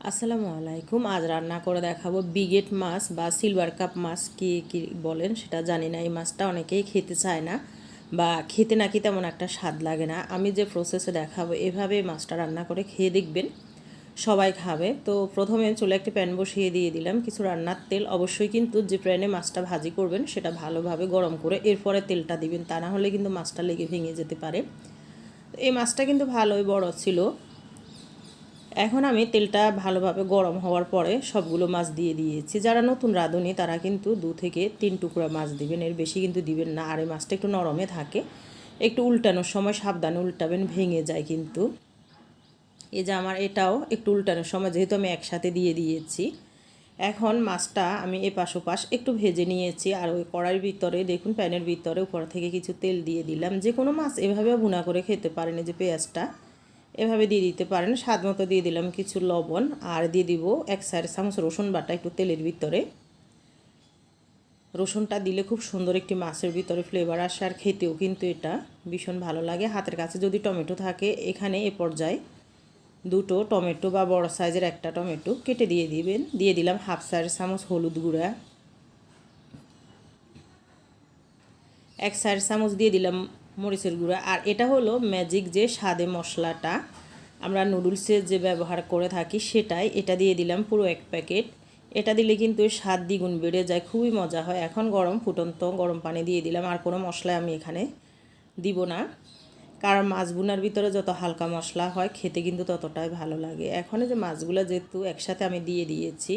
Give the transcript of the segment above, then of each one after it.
আসসালামু আলাইকুম। আজ রান্না করে দেখাবো বিগেট মাছ বা সিলভার কাপ মাছ কি কি বলেন সেটা জানি না, এই মাছটা অনেকেই খেতে চায় না বা খেতে নাকি তেমন একটা স্বাদ লাগে না। আমি যে প্রসেসে দেখাবো এভাবে মাছটা রান্না করে খেয়ে দেখবেন, সবাই খাবে। তো প্রথমে চলে একটি প্যান বসিয়ে দিয়ে দিলাম, কিছু রান্নার তেল। অবশ্যই কিন্তু যে প্যানে মাছটা ভাজি করবেন সেটা ভালোভাবে গরম করে এরপরে তেলটা দিবেন, তা না হলে কিন্তু মাছটা লেগে ভেঙে যেতে পারে। এই মাছটা কিন্তু ভালোই বড় ছিল। এখন আমি তেলটা ভালোভাবে গরম হওয়ার পরে সবগুলো মাছ দিয়ে দিয়েছি। যারা নতুন রাঁধুনি, তারা কিন্তু দু থেকে তিন টুকরা মাছ দিবেন। এর বেশি কিন্তু দিবেন না। আর এই মাছটা একটু নরমে থাকে। একটু উল্টানোর সময় সাবধানে উল্টাবেন, ভেঙে যায় কিন্তু। এই যে আমার এটাও একটু উল্টানোর সময়, যেহেতু আমি একসাথে দিয়ে দিয়েছি। এখন মাছটা আমি এপাশ ওপাশ একটু ভেজে নিয়েছি। আর ওই কড়াইয়ের ভিতরে, দেখুন প্যানের ভিতরে, উপর থেকে কিছু তেল দিয়ে দিলাম। যে কোনো মাছ এভাবে ভুনা করে খেতে পারেন যে পেঁয়াজটা। এভাবে দিয়ে দিতে পারেন। স্বাদ মতো দিয়ে দিলাম কিছু লবণ আর দিয়ে দিব এক সাইড চামচ রসুন বাটা একটু তেলের ভিতরে। রসুনটা দিলে খুব সুন্দর একটি মাছের ভিতরে ফ্লেভার আসে আর খেতেও কিন্তু এটা ভীষণ ভালো লাগে। হাতের কাছে যদি টমেটো থাকে, এখানে এ পর্যায়ে দুটো টমেটো বা বড় সাইজের একটা টমেটো কেটে দিয়ে দিবেন। দিয়ে দিলাম হাফ সাইড চামচ হলুদ গুঁড়া। এক সাইড চামচ দিয়ে দিলাম মরিচের গুঁড়া। আর এটা হলো ম্যাজিক যে স্বাদে মশলাটা। আমরা নুডলসের যে ব্যবহার করে থাকি সেটাই। এটা দিয়ে দিলাম পুরো এক প্যাকেট। এটা দিলে কিন্তু স্বাদ দ্বিগুণ বেড়ে যায়, খুবই মজা হয়। এখন গরম, ফুটন্ত গরম পানি দিয়ে দিলাম। আর কোনো মশলা আমি এখানে দিব না। কারণ মাছ বুনার ভিতরে যত হালকা মশলা হয়, খেতে কিন্তু ততটাই ভালো লাগে। এখন যে মাছগুলো যেহেতু একসাথে আমি দিয়ে দিয়েছি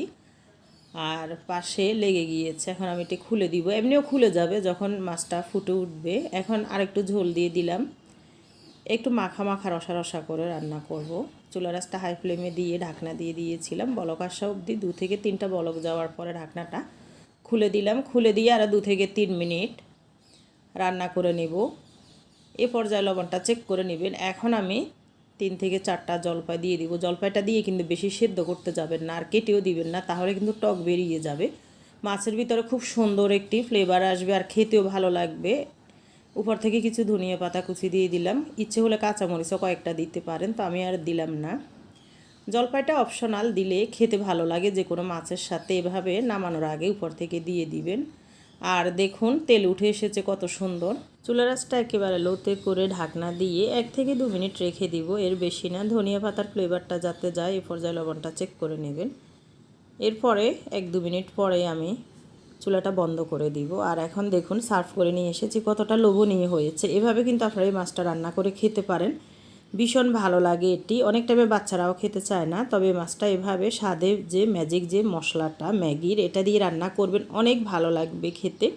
আর পাশে লেগে গিয়েছে। এখন আমি এটি খুলে দিব। এমনিও খুলে যাবে যখন মাছটা ফুটে উঠবে। এখন আরেকটু ঝোল দিয়ে দিলাম। একটু মাখা মাখা রসা রসা করে রান্না করব। চুলা রাসটা হাই ফ্লেমে দিয়ে ঢাকনা দিয়ে দিয়েছিলাম। বলক আসা অবধি দু থেকে তিনটা বলক যাওয়ার পরে ঢাকনাটা খুলে দিলাম। খুলে দিয়ে আর দু থেকে তিন মিনিট রান্না করে নেব। এ পর্যায়ে লবণটা চেক করে নেবেন। এখন আমি তিন থেকে চারটা জলপাই দিয়ে দিব। জলপাইটা দিয়ে কিন্তু বেশি সেদ্ধ করতে যাবেন না, আর কেটেও দিবেন না, তাহলে কিন্তু টক বেরিয়ে যাবে। মাছের ভিতরে খুব সুন্দর একটি ফ্লেভার আসবে, আর খেতেও ভালো লাগবে। উপর থেকে কিছু ধনিয়া পাতা কুচি দিয়ে দিলাম। ইচ্ছে হলে কাঁচামরিচও কয়েকটা দিতে পারেন, তো আমি আর দিলাম না। জলপাইটা অপশনাল দিলে খেতে ভালো লাগে, যে কোনো মাছের সাথে এভাবে নামানোর আগে উপর থেকে দিয়ে দিবেন। আর দেখুন, তেল উঠে এসেছে কত সুন্দর। চুলা রাসটা একেবারে লোতে করে ঢাকনা দিয়ে এক থেকে দু মিনিট রেখে দিব। এর বেশি না, ধনিয়া পাতার ফ্লেভারটা যাতে যায়, এ পর্যায়ে লবণটা চেক করে নেবেন। এরপরে এক দু মিনিট পরে আমি চুলাটা বন্ধ করে দিব। আর এখন দেখুন, সার্ভ করে নিয়ে এসেছি, কতটা লোভনীয় হয়েছে। এভাবে কিন্তু আপনারা এই মাছটা রান্না করে খেতে পারেন। ভীষণ ভালো লাগে এটি। অনেক টাইমে বাচ্চারাও খেতে চায় না, তবে মাছটা এভাবে স্বাদে যে ম্যাজিক যে মশলাটা, ম্যাগির, এটা দিয়ে রান্না করবেন, অনেক ভালো লাগবে খেতে।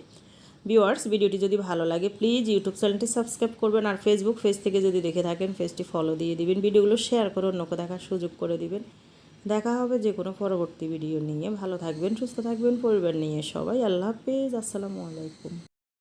ভিওয়ার্স ভিডিওটি যদি ভালো লাগে প্লিজ ইউটিউব চ্যানেলটি সাবস্ক্রাইব করবেন আর ফেসবুক পেজ থেকে যদি দেখে থাকেন পেজটি ফলো দিয়ে দিবেন। ভিডিওগুলো শেয়ার করে অন্যকে দেখার সুযোগ করে দিবেন। দেখা হবে যে কোনো পরবর্তী ভিডিও নিয়ে। ভালো থাকবেন, সুস্থ থাকবেন, পরিবার নিয়ে সবাই। আল্লাহ হাফেজ। আসসালামু আলাইকুম।